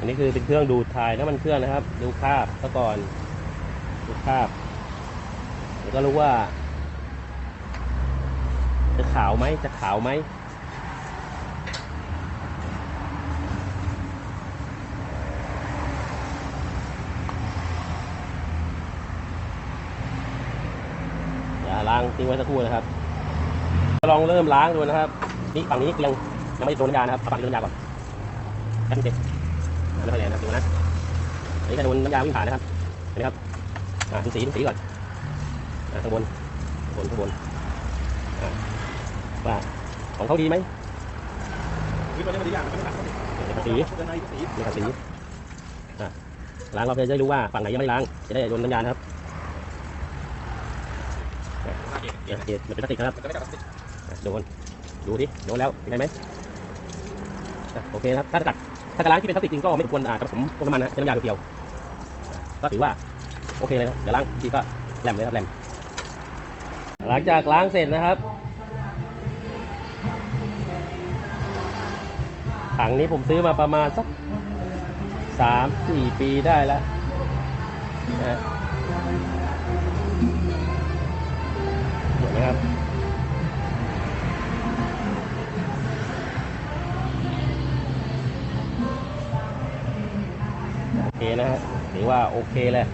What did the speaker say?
อันนี้คือเป็นเครื่องดูดถ่ายน้ำมันเครื่องนะครับ ดูคราบซะก่อน ดูคราบเดี๋ยวก็รู้ว่า จะขาวไหมจะขาวไหมอย่าล้างทิ้งไว้สักครู่นะครับ ลองเริ่มล้างดูนะครับ นี่ฝั่งนี้ยังยังไม่โดนน้ำยานะครับฝั่งนี้โดนน้ำยาก่อนแป๊บนึงสิอ่าไม่ค่อยแรงนะครับดูนะอันนี้จะโดนน้ำยาวิ่งผ่านนะครับเห็นไหมครับอ่าดูสีดูสีก่อนอ่าข้างบนข้างบนข้างบนอ่าว่าของเขาดีไหมคือตัวนี้มันดีอย่างมันไม่ตัดเดี๋ยวภาษีตัวในสีอ่าล้างเราจะได้รู้ว่าฝั่งไหนยังไม่ล้าง จะได้โดนน้ำยานะครับเดี๋ยวเดี๋ยวมันเป็นพลาสติกนะครับโดนดูดิโดนแล้วเป็นไงไหมโอเคครับถ้าตัด ถ้าจะล้างที่เป็นพลาสติกจริงก็ไม่ควรอ่าผสมพวกน้ำมันนะใช้น้ำยาเพียวๆก็ถือว่าโอเคเลยนะเดี๋ยวล้างทีก็แหลมเลยครับแหลมหลังจากล้างเสร็จนะครับถังนี้ผมซื้อมาประมาณสักสามสี่ปีได้แล้วนะ เคนะฮะถือว่าโอเคเลย